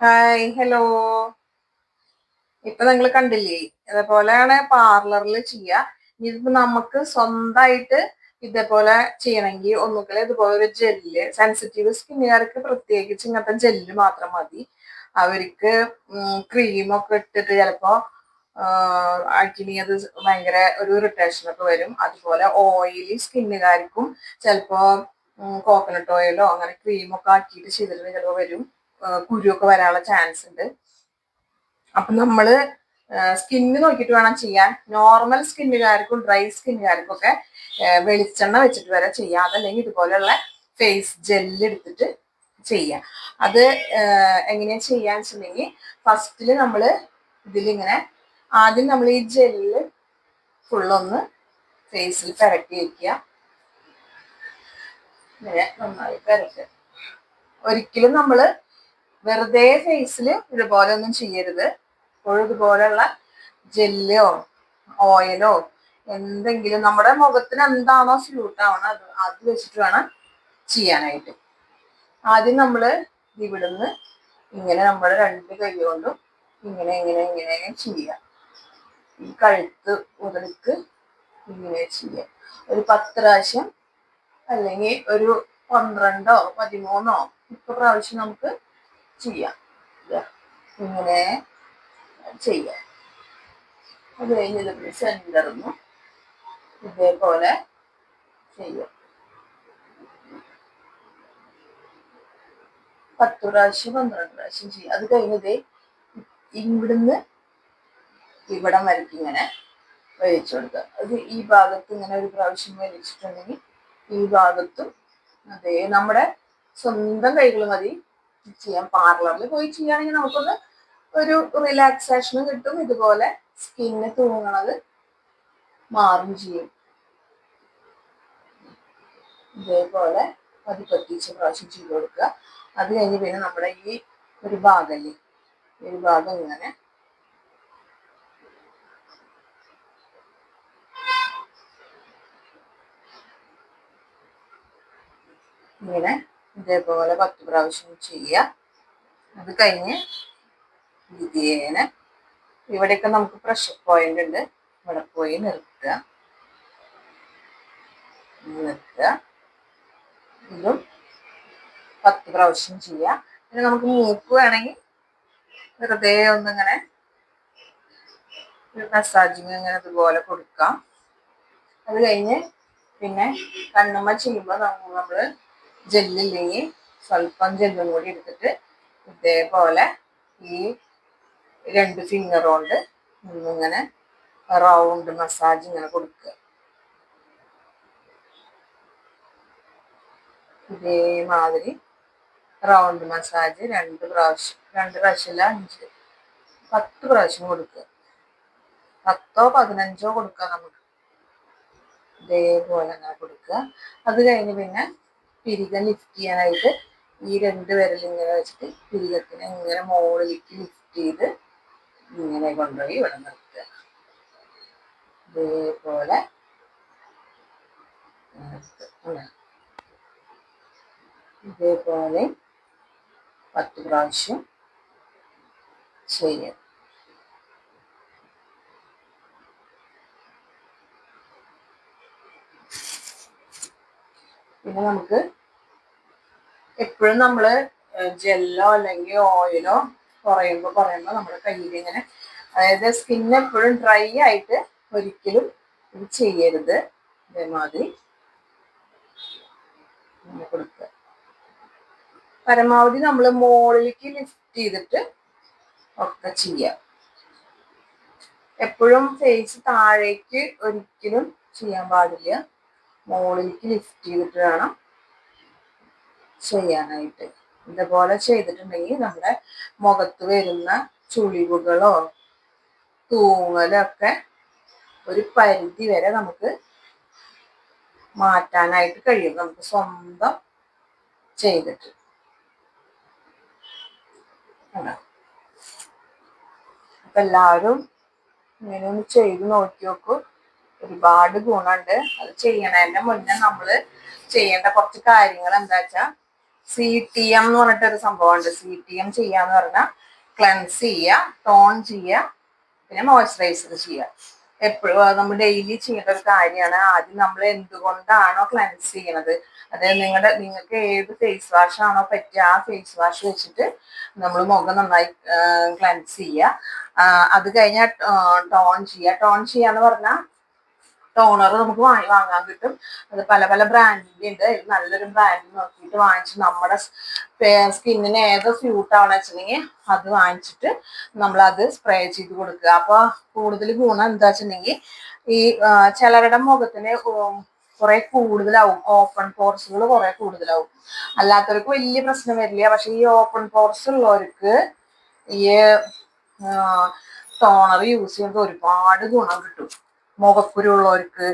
Hi hello ഇപ്പൊ നിങ്ങൾ കണ്ടില്ലേ? ഇതേപോലെയാണ് പാർലറിൽ ചെയ്യുക ഇതിപ്പോ നമുക്ക് സ്വന്തമായിട്ട് ഇതേപോലെ ചെയ്യണമെങ്കിൽ ഒന്നുകിൽ ഇതുപോലെ ഒരു ജെല്ല് സെൻസിറ്റീവ് സ്കിന്നുകാർക്ക് പ്രത്യേകിച്ച് ഇങ്ങനത്തെ ജെല്ല് മാത്രം മതി. അവർക്ക് ക്രീമൊക്കെ ഇട്ടിട്ട് ചിലപ്പോ അടിക്കണി അത് ഭയങ്കര ഒരു ഇറിറ്റേഷൻ ഒക്കെ വരും. അതുപോലെ ഓയിലി സ്കിന്നുകാർക്കും ചിലപ്പോ കോക്കനട്ട് ഓയിലോ അങ്ങനെ ക്രീമൊക്കെ ആക്കിയിട്ട് ചെയ്തിട്ട് ചിലപ്പോൾ വരും. കുരുവൊക്കെ വരാനുള്ള ചാൻസ് ഉണ്ട്. അപ്പൊ നമ്മൾ സ്കിന്ന് നോക്കിയിട്ട് വേണം ചെയ്യാൻ. നോർമൽ സ്കിന്നുകാർക്കും ഡ്രൈ സ്കിന്നുകാർക്കും ഒക്കെ വെളിച്ചെണ്ണ വെച്ചിട്ട് വരെ ചെയ്യാം. അതല്ലെങ്കിൽ ഇതുപോലെയുള്ള ഫേസ് ജെല്ല് എടുത്തിട്ട് ചെയ്യാം. അത് എങ്ങനെയാ ചെയ്യാന്ന് വെച്ചിട്ടുണ്ടെങ്കിൽ ഫസ്റ്റിൽ നമ്മൾ ഇതിലിങ്ങനെ ആദ്യം നമ്മൾ ഈ ജെല്ല് ഫുള്ളൊന്ന് ഫേസിൽ പെരട്ടി വെക്കുക. നന്നായി പെരട്ടുക ഒരിക്കലും നമ്മൾ വെറുതെ ഫേസിൽ ഇതുപോലെ ഒന്നും ചെയ്യരുത്. ഇതുപോലെയുള്ള ജെല്ലോ ഓയിലോ എന്തെങ്കിലും നമ്മുടെ മുഖത്തിന് എന്താണോ സ്യൂട്ട് ആവണം അത് അത് വെച്ചിട്ട് വേണം ചെയ്യാനായിട്ട്. ആദ്യം നമ്മൾ ഇവിടുന്ന് ഇങ്ങനെ നമ്മുടെ രണ്ട് കൈ കൊണ്ടും ഇങ്ങനെ ഇങ്ങനെ ഇങ്ങനെ ചെയ്യാം ഈ കഴുത്ത് മുതൽക്ക് ഇങ്ങനെ ചെയ്യാം ഒരു പത്ത് പ്രാവശ്യം അല്ലെങ്കിൽ ഒരു പന്ത്രണ്ടോ പതിമൂന്നോ ഇപ്പൊ പ്രാവശ്യം നമുക്ക് ചെയ്യാം. ഇങ്ങനെ ചെയ്യാം. അത് കഴിഞ്ഞ് ഇതിൽ ഇതേപോലെ ചെയ്യാം. പത്ത് പ്രാവശ്യം പന്ത്രണ്ട് പ്രാവശ്യം ചെയ്യാം. അത് കഴിഞ്ഞത് ഇവിടുന്ന് ഇവിടം വരയ്ക്ക് ഇങ്ങനെ വലിച്ചു കൊടുക്കുക. അത് ഈ ഭാഗത്ത് ഇങ്ങനെ ഒരു പ്രാവശ്യം വലിച്ചിട്ടുണ്ടെങ്കിൽ ഈ ഭാഗത്തും അതെ നമ്മുടെ സ്വന്തം കൈകൾ മതി. ചെയ്യാം പാർലറിൽ പോയി ചെയ്യുകയാണെങ്കിൽ നമുക്കൊന്ന് ഒരു റിലാക്സേഷനും കിട്ടും. ഇതുപോലെ സ്കിന്ന് തൂങ്ങണത് മാറും ചെയ്യും. ഇതേപോലെ പതിപ്പത്തിച്ച് പ്രാവശ്യം ചെയ്ത് കൊടുക്കുക. അത് കഴിഞ്ഞ് പിന്നെ നമ്മുടെ ഈ ഒരു ഭാഗമല്ലേ ഒരു ഭാഗം ഇങ്ങനെ ഇങ്ങനെ ഇതേപോലെ പത്ത് പ്രാവശ്യം ചെയ്യുക. അത് കഴിഞ്ഞ് ഇതേനെ ഇവിടെയൊക്കെ നമുക്ക് പ്രഷർ പോയിന്റ് ഉണ്ട്. ഇവിടെ പോയി നിർത്തുക. നിർത്തുക. ഇതും പത്ത് പ്രാവശ്യം ചെയ്യുക. പിന്നെ നമുക്ക് മൂക്ക് വേണമെങ്കിൽ വെറുതെ ഒന്നിങ്ങനെ മസാജിങ് ഇങ്ങനെ ഇതുപോലെ കൊടുക്കാം. അത് കഴിഞ്ഞ് പിന്നെ കണ്ണുമ്മ ചെയ്യുമ്പോൾ നമ്മൾ ജെല്ലില്ലെങ്കിൽ സ്വല്പം ജെല്ലും കൂടി എടുത്തിട്ട് ഇതേപോലെ ഈ രണ്ട് ഫിംഗർ കൊണ്ട് ഇങ്ങനെ റൗണ്ട് മസാജ് ഇങ്ങനെ കൊടുക്കുക. ഇതേമാതിരി റൗണ്ട് മസാജ് രണ്ട് പ്രാവശ്യം രണ്ട് പ്രാവശ്യമല്ല അഞ്ച് പത്ത് പ്രാവശ്യം കൊടുക്കുക. പത്തോ പതിനഞ്ചോ കൊടുക്കുക നമുക്ക്. ഇതേപോലെ അങ്ങനെ കൊടുക്കുക. അത് കഴിഞ്ഞ് പിന്നെ പിരിക ലിഫ്റ്റ് ചെയ്യാനായിട്ട് ഈ രണ്ട് വിരൽ ഇങ്ങനെ വെച്ചിട്ട് പിരികത്തിനെ ഇങ്ങനെ മുകളിലേക്ക് ലിഫ്റ്റ് ചെയ്ത് ഇങ്ങനെ കൊണ്ടുപോയി ഇവിടെ നിർത്തുക. ഇതേപോലെ ഇതേപോലെ പത്ത് പ്രാവശ്യം ചെയ്യാം. പിന്നെ നമുക്ക് എപ്പോഴും നമ്മൾ ജെല്ലോ അല്ലെങ്കിൽ ഓയിലോ കുറയുമ്പോൾ കുറയുമ്പോൾ നമ്മുടെ കയ്യിൽ ഇങ്ങനെ അതായത് സ്കിൻ എപ്പോഴും ഡ്രൈ ആയിട്ട് ഒരിക്കലും ഇത് ചെയ്യരുത്. ഇതേമാതിരി കൊടുക്കുക. പരമാവധി നമ്മൾ മുകളിലേക്ക് ലിഫ്റ്റ് ചെയ്തിട്ട് ഒക്കെ ചെയ്യാം. എപ്പോഴും ഫേസ് താഴേക്ക് ഒരിക്കലും ചെയ്യാൻ പാടില്ല. മുകളിലേക്ക് ലിഫ്റ്റ് ചെയ്തിട്ട് വേണം ചെയ്യാനായിട്ട്. ഇതുപോലെ ചെയ്തിട്ടുണ്ടെങ്കിൽ നമ്മുടെ മുഖത്ത് വരുന്ന ചുളിവുകളോ തൂങ്ങലോ ഒക്കെ ഒരു പരിധി വരെ നമുക്ക് മാറ്റാനായിട്ട് കഴിയും. നമുക്ക് സ്വന്തം ചെയ്തിട്ട്. അപ്പൊ എല്ലാവരും ഇങ്ങനെ ഒന്ന് ചെയ്ത് നോക്കി നോക്കൂ ഒരുപാട് ഗുണമുണ്ട്. അത് ചെയ്യണതിന്റെ മുന്നേ നമ്മൾ ചെയ്യേണ്ട കുറച്ച് കാര്യങ്ങൾ എന്താ വെച്ചാൽ സി ടി എം എന്ന് പറഞ്ഞിട്ടൊരു സംഭവമുണ്ട്. സി ടി എം ചെയ്യാന്ന് പറഞ്ഞാൽ ക്ലെൻസ് ചെയ്യുക ടോൺ ചെയ്യുക പിന്നെ മോയ്സ്ചറൈസർ ചെയ്യുക. എപ്പോഴും നമ്മൾ ഡെയിലി ചെയ്യേണ്ട ഒരു കാര്യമാണ്. ആദ്യം നമ്മൾ എന്തുകൊണ്ടാണോ ക്ലെൻസ് ചെയ്യണത്? അതായത് നിങ്ങളുടെ നിങ്ങൾക്ക് ഏത് ഫേസ് വാഷ് ആണോ പറ്റുക ആ ഫേസ് വാഷ് വെച്ചിട്ട് നമ്മൾ മുഖം നന്നായി ക്ലെൻസ് ചെയ്യുക. അത് കഴിഞ്ഞാൽ ടോൺ ചെയ്യുക. ടോൺ ചെയ്യാന്ന് പറഞ്ഞാൽ ടോണർ നമുക്ക് വാങ്ങി വാങ്ങാൻ കിട്ടും. അത് പല പല ബ്രാൻഡിന്റെ ഉണ്ട്. നല്ലൊരു ബ്രാൻഡ് നോക്കിയിട്ട് വാങ്ങിച്ച് നമ്മുടെ സ്കിന്നിന് ഏത് സ്യൂട്ട് ആവണം വെച്ചിട്ടുണ്ടെങ്കിൽ അത് വാങ്ങിച്ചിട്ട് നമ്മൾ അത് സ്പ്രേ ചെയ്ത് കൊടുക്കുക. അപ്പൊ കൂടുതൽ ഗുണം എന്താ വെച്ചിട്ടുണ്ടെങ്കിൽ ഈ ചിലരുടെ മുഖത്തിന് കുറെ കൂടുതലാവും. ഓപ്പൺ പോർസുകൾ കുറെ കൂടുതലാവും. അല്ലാത്തവർക്ക് വലിയ പ്രശ്നം വരില്ല. പക്ഷെ ഈ ഓപ്പൺ പോർസ് ഉള്ളവർക്ക് ഈ ടോണർ യൂസ് ചെയ്യുമ്പോൾ ഒരുപാട് ഗുണം കിട്ടും. മുഖക്കുരു ഉള്ളവർക്ക്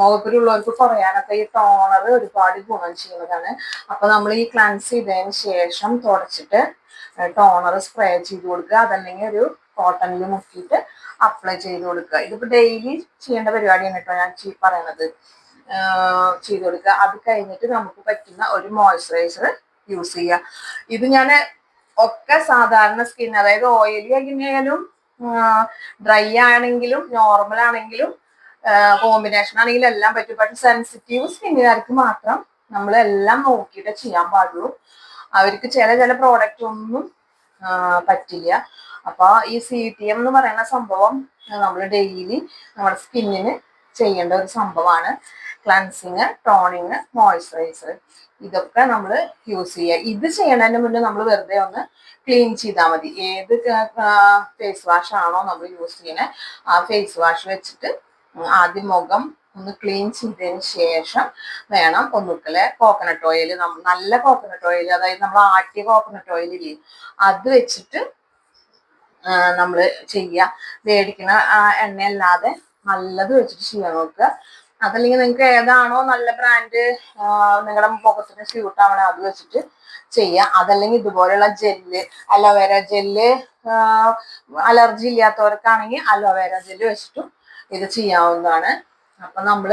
മുഖക്കുരു ഉള്ളവർക്ക് കുറയാനൊക്കെ ഈ ടോണർ ഒരുപാട് ഗുണം ചെയ്യുന്നതാണ്. അപ്പൊ നമ്മൾ ഈ ക്ലൻസ് ചെയ്തതിന് ശേഷം തുടച്ചിട്ട് ടോണർ സ്പ്രേ ചെയ്ത് കൊടുക്കുക. അതല്ലെങ്കിൽ ഒരു കോട്ടണിൽ മുക്കിയിട്ട് അപ്ലൈ ചെയ്ത് കൊടുക്കുക. ഇതിപ്പോ ഡെയിലി ചെയ്യേണ്ട പരിപാടിയാണ് കേട്ടോ ഞാൻ പറയണത്. ചെയ്ത് കൊടുക്കുക. അത് കഴിഞ്ഞിട്ട് നമുക്ക് പറ്റുന്ന ഒരു മോയ്സ്ചറൈസർ യൂസ് ചെയ്യുക ഇത് ഞാൻ ഒക്കെ സാധാരണ സ്കിൻ അതായത് ഓയിലി ആയാലും ഡ്രൈ ആണെങ്കിലും നോർമൽ ആണെങ്കിലും കോമ്പിനേഷൻ ആണെങ്കിലും എല്ലാം പറ്റും. പക്ഷെ സെൻസിറ്റീവ് സ്കിന്നുകാർക്ക് മാത്രം നമ്മൾ എല്ലാം നോക്കിയിട്ട് ചെയ്യാൻ പാടുള്ളൂ. അവർക്ക് ചില ചില പ്രോഡക്റ്റ് ഒന്നും പറ്റില്ല. അപ്പൊ ഈ സി ടി എം എന്ന് പറയുന്ന സംഭവം നമ്മൾ ഡെയിലി നമ്മുടെ സ്കിന്നിന് ചെയ്യേണ്ട ഒരു സംഭവമാണ്. ക്ലൻസിങ് ടോണിങ് മോയ്സ്ചറൈസർ ഇതൊക്കെ നമ്മൾ യൂസ് ചെയ്യുക. ഇത് ചെയ്യണതിന് മുന്നേ നമ്മൾ വെറുതെ ഒന്ന് ക്ലീൻ ചെയ്താൽ മതി. ഏത് ഫേസ് വാഷ് ആണോ നമ്മൾ യൂസ് ചെയ്യണേ ആ ഫേസ് വാഷ് വെച്ചിട്ട് ആദ്യം മുഖം ഒന്ന് ക്ലീൻ ചെയ്തതിന് ശേഷം വേണം ഒന്നുക്കലെ കോക്കനട്ട് ഓയിൽ നല്ല കോക്കനട്ട് ഓയിൽ അതായത് നമ്മൾ ആട്ടിയ കോക്കനട്ട് ഓയിൽ ഇല്ലേ അത് വെച്ചിട്ട് നമ്മൾ ചെയ്യുക. മേടിക്കുന്ന എണ്ണയല്ലാതെ നല്ലത് വെച്ചിട്ട് ചെയ്യാൻ നോക്കുക. അതല്ലെങ്കിൽ നിങ്ങൾക്ക് ഏതാണോ നല്ല ബ്രാൻഡ് നിങ്ങളുടെ മുഖത്തിന് സ്യൂട്ട് ആവണേ അത് വെച്ചിട്ട് ചെയ്യുക അതല്ലെങ്കിൽ ഇതുപോലെയുള്ള gel aloe vera gel allergy ഇല്ലാത്തവർക്കാണെങ്കിൽ aloe vera gel വെച്ചിട്ടും ഇത് ചെയ്യാവുന്നതാണ്. അപ്പൊ നമ്മൾ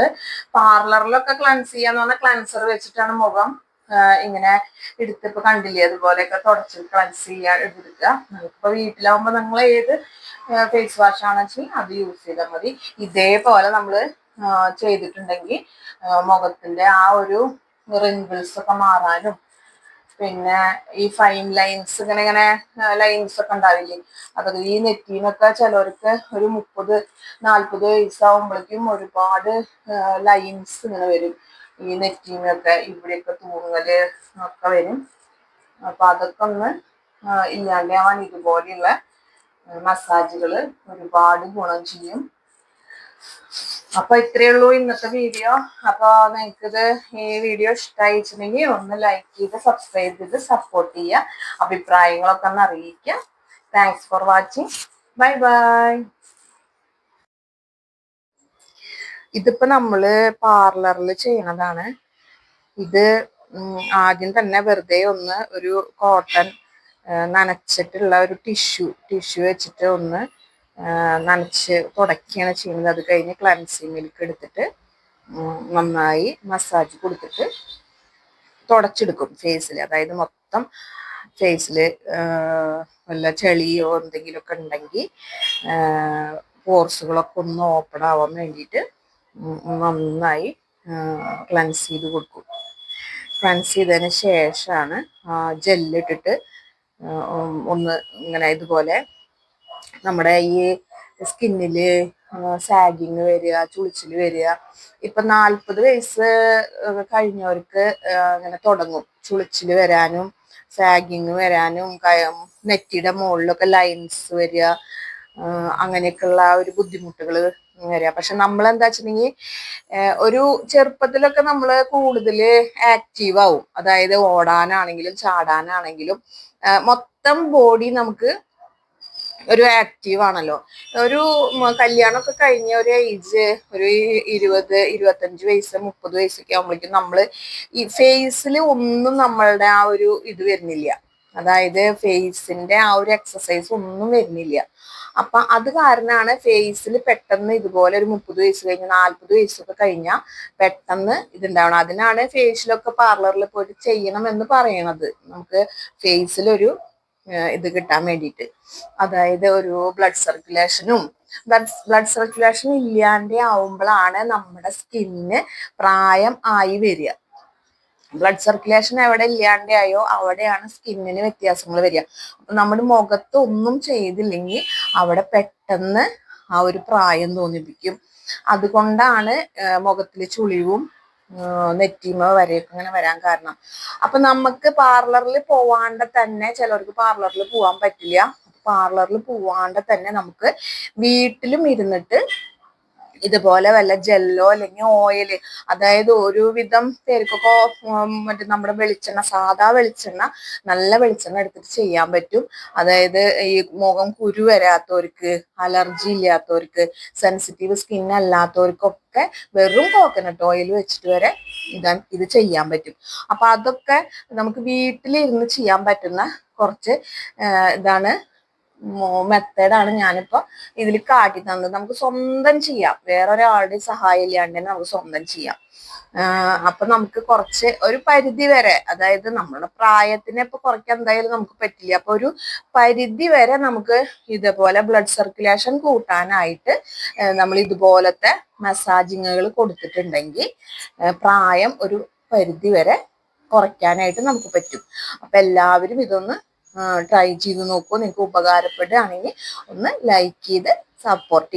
പാർലറിലൊക്കെ ക്ലൻസ് ചെയ്യാന്ന് പറഞ്ഞാൽ ക്ലൻസർ വെച്ചിട്ടാണ് മുഖം ഇങ്ങനെ എടുത്തിപ്പോ കണ്ടില്ലേ? അതുപോലെയൊക്കെ തുടച്ച് ക്ലൻസ് ചെയ്യാൻ എടുക്കുക. നമുക്കിപ്പോ വീട്ടിലാവുമ്പോ നിങ്ങൾ ഏത് ഫേസ് വാഷ് ആണെന്ന് വെച്ചാൽ അത് യൂസ് ചെയ്താൽ മതി. ഇതേപോലെ നമ്മൾ ചെയ്തിട്ടുണ്ടെങ്കിൽ മുഖത്തിന്റെ ആ ഒരു റിങ്കിൾസ് ഒക്കെ മാറാനും പിന്നെ ഈ ഫൈൻ ലൈൻസ് ഇങ്ങനെ ഇങ്ങനെ ലൈൻസ് ഒക്കെ ഉണ്ടാവില്ലേ? അതൊക്കെ ഈ നെറ്റീനൊക്കെ ചിലവർക്ക് ഒരു മുപ്പത് നാൽപ്പത് വയസ്സാവുമ്പോഴേക്കും ഒരുപാട് ലൈൻസ് ഇങ്ങനെ വരും. ഈ നെറ്റിന്നൊക്കെ ഇവിടെയൊക്കെ തൂങ്ങൽ ഒക്കെ വരും. അപ്പൊ അതൊക്കെ ഒന്ന് ഇല്ലാണ്ടാവാൻ ഇതുപോലെയുള്ള മസാജുകൾ ഒരുപാട് ഗുണം ചെയ്യും. അപ്പൊ ഇത്രയേ ഉള്ളൂ ഇന്നത്തെ വീഡിയോ. അപ്പൊ നിങ്ങൾക്കിത് ഈ വീഡിയോ ഇഷ്ടമായിട്ടുണ്ടെങ്കിൽ ഒന്ന് ലൈക്ക് ചെയ്ത് സബ്സ്ക്രൈബ് ചെയ്ത് സപ്പോർട്ട് ചെയ്യുക. അഭിപ്രായങ്ങളൊക്കെ ഒന്ന് അറിയിക്കുക. Thanks for watching bye bye ഇതിപ്പോ നമ്മൾ പാർലറിൽ ചെയ്യണതാണ്. ഇത് ആദ്യം തന്നെ വെറുതെ ഒന്ന് ഒരു കോട്ടൺ നനച്ചിട്ടുള്ള ഒരു ടിഷ്യൂ ടിഷ്യൂ വെച്ചിട്ട് ഒന്ന് നനച്ച് തുടക്കുകയാണ് ചെയ്യുന്നത്. അത് കഴിഞ്ഞ് ക്ലൻസിങ് മിൽക്ക് എടുത്തിട്ട് നന്നായി മസാജ് കൊടുത്തിട്ട് തുടച്ചെടുക്കും ഫേസിൽ അതായത് മൊത്തം ഫേസിൽ വല്ല ചെളിയോ എന്തെങ്കിലുമൊക്കെ ഉണ്ടെങ്കിൽ പോർസുകളൊക്കെ ഒന്ന് ഓപ്പൺ ആവാൻ വേണ്ടിയിട്ട് നന്നായി ക്ലൻസ് ചെയ്ത് കൊടുക്കും. ക്ലൻസ് ചെയ്തതിന് ശേഷമാണ് ജെല്ലിട്ടിട്ട് ഒന്ന് ഇങ്ങനെ ഇതുപോലെ നമ്മുടെ ഈ സ്കിന്നിൽ സാഗിങ് വരിക ചുളിച്ചിൽ വരിക. ഇപ്പൊ നാൽപ്പത് വയസ്സ് കഴിഞ്ഞവർക്ക് ഇങ്ങനെ തുടങ്ങും. ചുളിച്ചിൽ വരാനും സാഗിങ് വരാനും നെറ്റിയുടെ മുകളിലൊക്കെ ലൈൻസ് വരിക അങ്ങനെയൊക്കെയുള്ള ആ ഒരു ബുദ്ധിമുട്ടുകൾ വരിക. പക്ഷെ നമ്മൾ എന്താ വെച്ചിട്ടുണ്ടെങ്കിൽ ഒരു ചെറുപ്പത്തിലൊക്കെ നമ്മൾ കൂടുതൽ ആക്റ്റീവ് ആവും അതായത് ഓടാനാണെങ്കിലും ചാടാനാണെങ്കിലും മൊത്തം ബോഡി നമുക്ക് ഒരു ആക്റ്റീവ് ആണല്ലോ ഒരു കല്യാണമൊക്കെ കഴിഞ്ഞ ഒരു ഏജ് ഒരു ഇരുപത് ഇരുപത്തഞ്ച് വയസ്സ് മുപ്പത് വയസ്സൊക്കെ ആകുമ്പോഴേക്കും നമ്മൾ ഈ ഫേസിൽ ഒന്നും നമ്മളുടെ ആ ഒരു ഇത് വരുന്നില്ല. അതായത് ഫേസിന്റെ ആ ഒരു എക്സസൈസ് ഒന്നും വരുന്നില്ല. അപ്പൊ അത് കാരണമാണ് ഫേസിൽ പെട്ടെന്ന് ഇതുപോലെ ഒരു മുപ്പത് വയസ്സ് കഴിഞ്ഞ് നാല്പത് വയസ്സൊക്കെ കഴിഞ്ഞാൽ പെട്ടെന്ന് ഇതുണ്ടാവണം. അതിനാണ് ഫേഷ്യലൊക്കെ പാർലറിൽ പോയിട്ട് ചെയ്യണം എന്ന് പറയണത്. നമുക്ക് ഫേസിലൊരു ഇത് കിട്ടാൻ വേണ്ടിയിട്ട്. അതായത് ഒരു ബ്ലഡ് സർക്കുലേഷനും ബ്ലഡ് ബ്ലഡ് സർക്കുലേഷൻ ഇല്ലാണ്ട് ആവുമ്പോഴാണ് നമ്മുടെ സ്കിന്നിന് പ്രായം ആയി വരിക. ബ്ലഡ് സർക്കുലേഷൻ എവിടെ ഇല്ലാണ്ടായോ അവിടെയാണ് സ്കിന്നിന് വ്യത്യാസങ്ങൾ വരിക. നമ്മുടെ മുഖത്ത് ഒന്നും ചെയ്തില്ലെങ്കിൽ അവിടെ പെട്ടെന്ന് ആ ഒരു പ്രായം തോന്നിപ്പിക്കും. അതുകൊണ്ടാണ് മുഖത്തിലെ ചുളിവും നെറ്റിമ വരെയൊക്കെ ഇങ്ങനെ വരാൻ കാരണം. അപ്പൊ നമുക്ക് പാർലറിൽ പോവാണ്ട തന്നെ ചിലർക്ക് പാർലറിൽ പോവാൻ പറ്റില്ല. പാർലറിൽ പോവാണ്ട തന്നെ നമുക്ക് വീട്ടിലും ഇരുന്നിട്ട് ഇതുപോലെ വല്ല ജെല്ലോ അല്ലെങ്കിൽ ഓയിൽ അതായത് ഒരുവിധം പേർക്കൊക്കെ മറ്റേ നമ്മുടെ വെളിച്ചെണ്ണ സാധാ വെളിച്ചെണ്ണ നല്ല വെളിച്ചെണ്ണ എടുത്തിട്ട് ചെയ്യാൻ പറ്റും. അതായത് ഈ മുഖം കുരു വരാത്തവർക്ക് അലർജി ഇല്ലാത്തവർക്ക് സെൻസിറ്റീവ് സ്കിൻ അല്ലാത്തവർക്കൊക്കെ വെറും കോക്കനട്ട് ഓയിൽ വെച്ചിട്ട് വരെ ഇതാ ഇത് ചെയ്യാൻ പറ്റും. അപ്പൊ അതൊക്കെ നമുക്ക് വീട്ടിലിരുന്ന് ചെയ്യാൻ പറ്റുന്ന കുറച്ച് ഇതാണ് മെത്തേഡാണ് ഞാനിപ്പോ ഇതിൽ കാട്ടി തന്നത്. നമുക്ക് സ്വന്തം ചെയ്യാം. വേറെ ഒരാളുടെ സഹായം ഇല്ലാണ്ട് തന്നെ നമുക്ക് സ്വന്തം ചെയ്യാം. അപ്പൊ നമുക്ക് കുറച്ച് ഒരു പരിധി വരെ അതായത് നമ്മുടെ പ്രായത്തിനെ ഇപ്പൊ കുറയ്ക്കാൻ എന്തായാലും നമുക്ക് പറ്റില്ല. അപ്പൊ ഒരു പരിധി വരെ നമുക്ക് ഇതുപോലെ ബ്ലഡ് സർക്കുലേഷൻ കൂട്ടാനായിട്ട് നമ്മൾ ഇതുപോലത്തെ മസാജിങ്ങുകൾ കൊടുത്തിട്ടുണ്ടെങ്കിൽ പ്രായം ഒരു പരിധി വരെ കുറയ്ക്കാനായിട്ട് നമുക്ക് പറ്റും. അപ്പൊ എല്ലാവരും ഇതൊന്ന് ട്രൈ ചെയ്ത് നോക്കൂ. നിങ്ങൾക്ക് ഉപകാരപ്പെടുകയാണെങ്കിൽ ഒന്ന് ലൈക്ക് ചെയ്ത് സപ്പോർട്ട് ചെയ്യുക